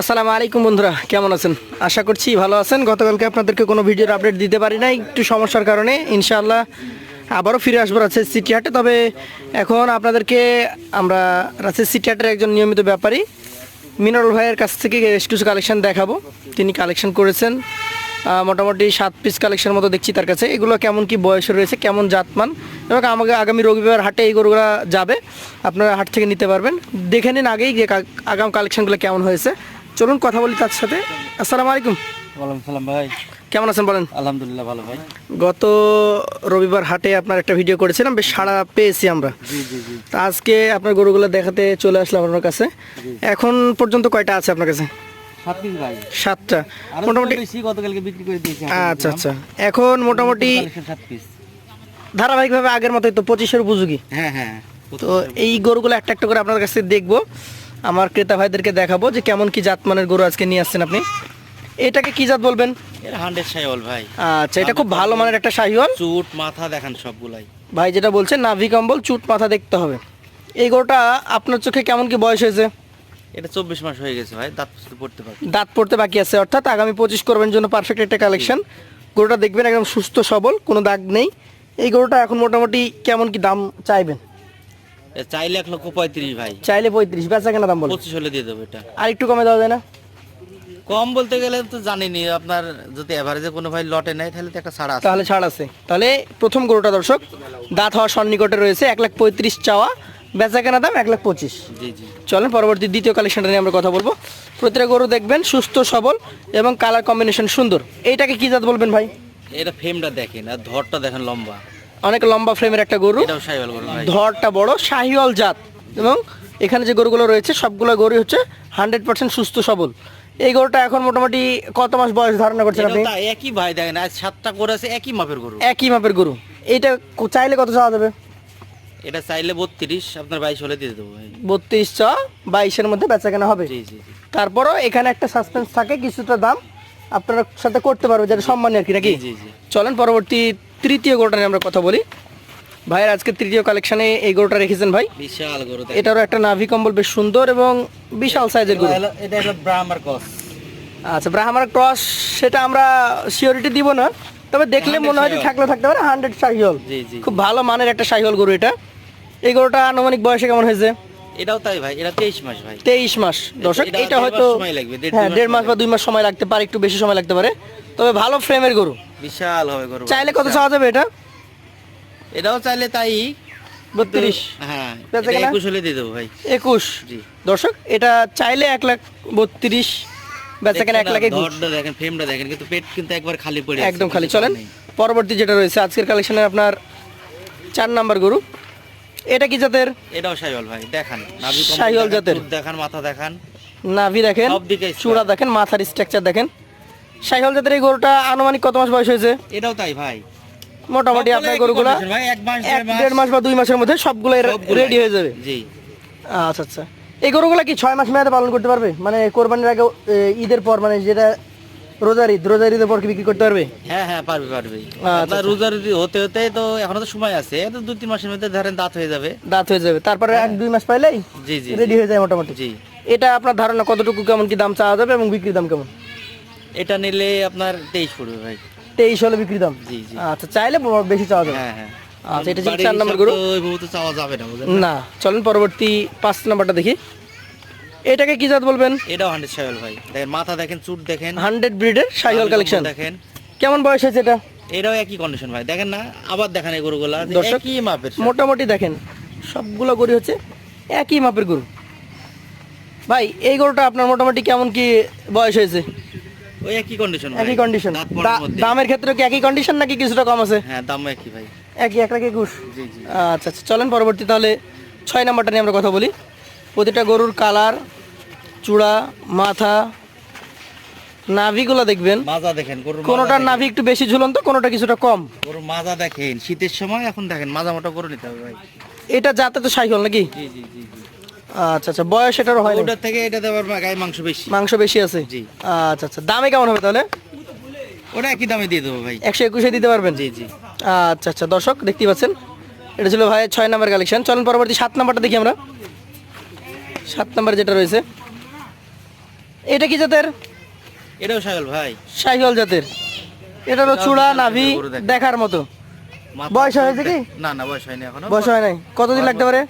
আসসালামু আলাইকুম বন্ধুরা, কেমন আছেন? আশা করছি ভালো আছেন। গতকালকে আপনাদেরকে কোনো ভিডিওর আপডেট দিতে পারি না একটু সমস্যার কারণে। ইনশাআল্লাহ আবারও ফিরে আসব রাজশাহী সিটি হাটে। তবে এখন আপনাদেরকে আমরা রাজশাহী সিটি হাটের একজন নিয়মিত ব্যাপারী মিনারুল ভাইয়ের কাছ থেকে বেশ কিছু কালেকশন দেখাবো। তিনি কালেকশন করেছেন মোটামুটি সাত পিস কালেকশন মতো দেখছি তার কাছে। এগুলো কেমন কি বয়স রয়েছে, কেমন জাতমান, এবং আমাকে আগামী রবিবার হাটে এই গরুগুলো যাবে। আপনারা হাট থেকে নিতে পারবেন। দেখে নিন আগেই যে আগাম কালেকশনগুলো কেমন হয়েছে। চলুন কথা বলি তার সাথে। আসসালামু আলাইকুম। ওয়ালাইকুম সালাম ভাই। কেমন আছেন বলেন? আলহামদুলিল্লাহ ভালো ভাই। গত রবিবার হাটে আপনার একটা ভিডিও করেছিলাম বেশ সাড়া পেয়েছি আমরা। তা আজকে আপনার গরুগুলো দেখাতে চলে আসলাম আপনার কাছে। এখন পর্যন্ত কয়টা আছে আপনার কাছে? সাতটা। মোটামুটি আচ্ছা আচ্ছা। এখন মোটামুটি ধারাবাহিকভাবে আগের মতোই তো পঁচিশের উপযোগী। হ্যাঁ হ্যাঁ। তো এই গরুগুলো একটা একটা করে আপনার কাছে দেখব। আমার ক্রেতা ভাইদেরকে দেখাবো যে কেমন কি জাতমানের গরু আজকে নিয়ে আসছেন আপনি। এটাকে কি জাত বলবেন? এর হান্ড্রেড ভাই। আচ্ছা এটা খুব ভালো মানের একটা শাহিওয়াল। চুট মাথা দেখান সবগুলাই। ভাই যেটা বলছেন নাভি কম্বল চুট মাথা দেখতে হবে। এই গরুটা আপনার চোখে কেমন কি বয়স হয়েছে? এটা চব্বিশ মাস হয়ে গেছে ভাই দাঁত পড়তে পারবে দাঁত পড়তে বাকি আছে অর্থাৎ আগামী পঁচিশ করবেন জন্য পারফেক্ট একটা কালেকশন গরুটা দেখবেন একদম সুস্থ সবল কোনো দাগ নেই। এই গরুটা এখন মোটামুটি কেমন কি দাম চাইবেন? চাইলে এক লক্ষ পঁয়ত্রিশ ভাই। চাইলে পঁয়ত্রিশ বেচা কেনা দাম বলুন পঁচিশ হলে দিয়ে দেবো এটা। আর একটু কমে দেওয়া যায় না? কম বলতে গেলে তো জানিনি আপনার যদি এভারেজে কোনো ভাই লটে নেয় তাহলে তো একটা ছাড়া আছে। তাহলে ছাড় আছে। তাহলে প্রথম গরুটা দর্শক দাঁত হওয়ার সন্নিকটে রয়েছে এক লাখ পঁয়ত্রিশ চাওয়া বেচা কেনা দাম এক লাখ পঁচিশ। জি জি। চলেন পরবর্তী দ্বিতীয় কালেকশনটা নিয়ে আমরা কথা বলব। প্রতিটা গরু দেখবেন সুস্থ সবল এবং কালার কম্বিনেশন সুন্দর। এইটাকে কি জাত বলবেন ভাই? এটা ফ্রেমটা দেখেন আর ধরটা দেখেন লম্বা। অনেক লম্বা ফ্রেমের একটা গরু। ধরটা বড় শাহিওয়াল জাত। এবং এখানে যে গরুগুলো রয়েছে সবগুলো গরু হচ্ছে হান্ড্রেড পার্সেন্ট সুস্থ সবল। এই গরুটা এখন মোটামুটি কত মাস বয়স ধারণা করছেন আপনি? একই ভাই দেখেন আজ সাতটা করে আছে একই মাপের গরু। একই মাপের গরু। এইটা কো- চাইলে কত চাওয়া যাবে? এটা চাইলে বত্রিশ আপনার বাইশ হলে দিয়ে দেবো বত্রিশ চা বাইশের মধ্যে বেচা কেনা হবে তারপরও এখানে একটা সাসপেন্স থাকে কিছুটা দাম আপনার সাথে করতে পারবে যেটা সম্মানী আর কি নাকি? চলেন পরবর্তী তৃতীয় গরুটা নিয়ে আমরা কথা বলি। ভাইয়ের আজকে তৃতীয় কালেকশনে এই গরুটা রেখেছেন ভাই। বিশাল গরু। এটারও একটা নাভি কম্বল বেশ সুন্দর এবং বিশাল সাইজের গরু। এটা হলো ব্রাহ্মার কস আচ্ছা ব্রাহ্মার ক্রস সেটা আমরা সিওরিটি দিব না তবে দেখলে মনে হয় যে থাকলে থাকতে পারে হান্ড্রেড শাহিওল খুব ভালো মানের একটা শাহিওল গরু এটা। এই গরুটা আনুমানিক বয়সে কেমন হয়েছে? এটাও তাই ভাই এটা তেইশ মাস ভাই। তেইশ মাস। দর্শক এটা হয়তো হ্যাঁ দেড় মাস বা দুই মাস সময় লাগতে পারে একটু বেশি সময় লাগতে পারে। তবে ভালো ফ্রেমের গরু। বিশাল হবে গরু। চাইলে কত। চাওয়া যাবে এটা? এটাও চাইলে তাই। বত্রিশ। হ্যাঁ? একুশ হলে দিয়ে দেবো ভাই। একুশ। দর্শক এটা চাইলে এক লাখ বত্রিশ। বেচা কেনা এক লাখ একুশ। দেখেন ফ্রেমটা দেখেন কিন্তু পেট কিন্তু একবার খালি পড়ে একদম খালি। চলেন পরবর্তী যেটা রয়েছে আজকের কালেকশনের আপনার চার নাম্বার গরু। এটা কি জাতের? এটাও সাইওয়াল ভাই দেখান। শাহিওয়াল জাতের। দেখান মাথা দেখান। নাভি দেখেন চূড়া দেখেন মাথার স্ট্রাকচার দেখেন। সাইহল জাতের এই গরুটা আনুমানিক কত মাস বয়স হয়েছে? এটাও তাই ভাই। মোটামুটি আপনার গরুগুলা এক দেড় মাস। বা দুই মাসের মধ্যে সবগুলো রেডি হয়ে যাবে। জি। আচ্ছা আচ্ছা। এই গরুগুলা কি ছয় মাস মেয়াদে পালন করতে পারবে? মানে কোরবানির আগে ঈদের পর মানে যেটা রোজার ঈদ রোজার ঈদের পর কি বিক্রি করতে পারবে? হ্যাঁ হ্যাঁ পারবে পারবে। আচ্ছা, আপনার রোজার যদি হতে হতে তো এখনও তো সময় আছে। তো দু তিন মাসের মধ্যে ধরেন দাঁত হয়ে যাবে। দাঁত হয়ে যাবে। তারপরে এক দুই মাস পাইলেই জি জি রেডি হয়ে যায় মোটামুটি। জি। এটা আপনার ধারণা কতটুকু কেমন কি দাম চাওয়া যাবে এবং বিক্রির দাম কেমন? এটা নিলে আপনার তেইশ পড়বে ভাই। তেইশ হলে বিক্রি দাম? জি জি। আচ্ছা চাইলে বেশি চাওয়া যাবে। হ্যাঁ হ্যাঁ। আচ্ছা এটা ছিল চার নম্বর গরু? তো ওইভাবে তো চাওয়া যাবে না না? চলেন পরবর্তী পাঁচ নাম্বারটা দেখি। এটাকে কি জাত বলবেন? এটাও হান্ড্রেড সাইওয়াল ভাই। দেখেন মাথা দেখেন চুট দেখেন। হান্ড্রেড ব্রিডের কালেকশন। দেখেন। কেমন বয়স হয়েছে এটা? এটাও একই কন্ডিশন ভাই। দেখেন না আবার দেখেন এই গরুগুলা। দর্শক, একই মাপের মোটামুটি দেখেন সবগুলো গরু হচ্ছে একই মাপের গরু। ভাই এই গরুটা আপনার মোটামুটি কেমন কি বয়স হয়েছে? ওই একই কন্ডিশন একই কন্ডিশন দামের ক্ষেত্রে কি একই কন্ডিশন নাকি কিছুটা কম আছে? হ্যাঁ দাম একই ভাই। একই এক জি জি। আচ্ছা আচ্ছা চলেন পরবর্তী তাহলে ছয় নাম্বারটা নিয়ে আমরা কথা বলি। প্রতিটা গরুর কালার চূড়া মাথা নাভিগুলো দেখবেন। মাজা দেখেন গরুর কোনোটার নাভি একটু বেশি ঝুলন্ত কোনোটা কিছুটা কম। গরুর মাজা দেখেন শীতের সময় এখন দেখেন মাজা মোটা করে নিতে হবে ভাই। এটা যাতে তো সাইকেল নাকি? জি জি জি। আচ্ছা আচ্ছা বয়স এটারও হয় না? ওটার থেকে এটা দেওয়ার গায়ে মাংস বেশি। মাংস বেশি আছে? জি। আচ্ছা আচ্ছা দামে কেমন হবে তাহলে? ওটা একই দামে দিয়ে দেবো ভাই। একশো একুশে দিতে পারবেন? জি জি। আচ্ছা আচ্ছা দর্শক দেখতেই পাচ্ছেন এটা ছিল ভাই ছয় নাম্বার কালেকশন চলেন পরবর্তী সাত নাম্বারটা দেখি আমরা। সাত নাম্বার যেটা রয়েছে। এটা কি জাতের? এটাও সাগল ভাই। শাহিওয়াল জাতের। এটারও চূড়া নাভি দেখার মতো। বয়স হয়েছে কি? না না বয়স হয়নি এখনও। বয়স হয় নাই। কতদিন লাগতে পারে?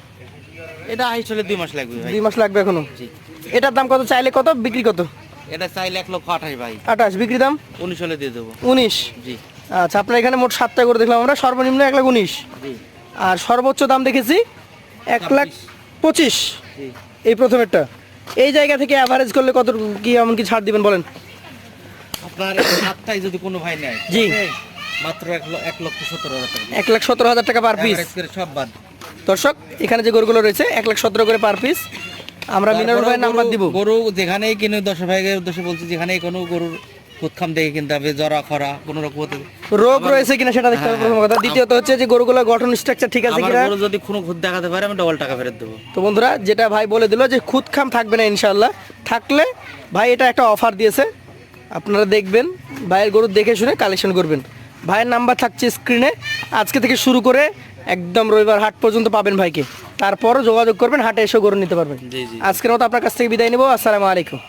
এটা হাইট হলে দুই মাস লাগবে ভাই। দুই মাস লাগবে এখনও? জি। এটার দাম কত? চাইলে কত? বিক্রি কত? এটা চাইলে এক লক্ষ আঠাশ ভাই। আঠাশ। বিক্রি দাম? উনিশ হলে দিয়ে দেবো। উনিশ। জি। আচ্ছা আপনার এখানে মোট সাতটা করে দেখলাম আমরা। সর্বনিম্ন এক লাখ উনিশ। জি। আর সর্বোচ্চ দাম দেখেছি? এক লাখ পঁচিশ। জি। এই প্রথমেরটা। এই জায়গা থেকে অ্যাভারেজ করলে কত কি এমন কি ছাড় দিবেন বলেন? আপনার সাতটায় যদি কোনো ভাই নেয় জি। মাত্র এক লক্ষ সত্তর হাজার টাকা। এক লাখ সতেরো হাজার টাকা পার পিস সব বাদ। দর্শক এখানে যে গরুগুলো রয়েছে এক লাখ সতেরো করে পার পিস আমরা মিনারুল ভাইয়ের নাম্বার দিব। গরু যেখানেই কিনে দশ ভাইয়ের উদ্দেশ্যে বলছি যেখানেই কোনো গরুর কুৎখাম দেখে কিনতে হবে জরা খরা কোনো রকম রোগ রয়েছে কিনা সেটা দেখতে হবে প্রথম কথা। দ্বিতীয়ত হচ্ছে যে গরুগুলোর গঠন স্ট্রাকচার ঠিক আছে কিনা? গরু যদি কোনো খুদ দেখাতে পারে আমি ডবল টাকা ফেরত দেবো। তো বন্ধুরা যেটা ভাই বলে দিল যে খুদ খাম থাকবে না ইনশাল্লাহ থাকলে ভাই এটা একটা অফার দিয়েছে। আপনারা দেখবেন ভাইয়ের গরু দেখে শুনে কালেকশন করবেন। ভাইয়ের নাম্বার থাকছে স্ক্রিনে আজকে থেকে শুরু করে একদম রবিবার হাট পর্যন্ত পাবেন ভাইকে। তারপরও যোগাযোগ করবেন হাটে এসে গরু নিতে পারবেন। আজকের মতো আপনার কাছ থেকে বিদায় নেব। আসসালামু আলাইকুম।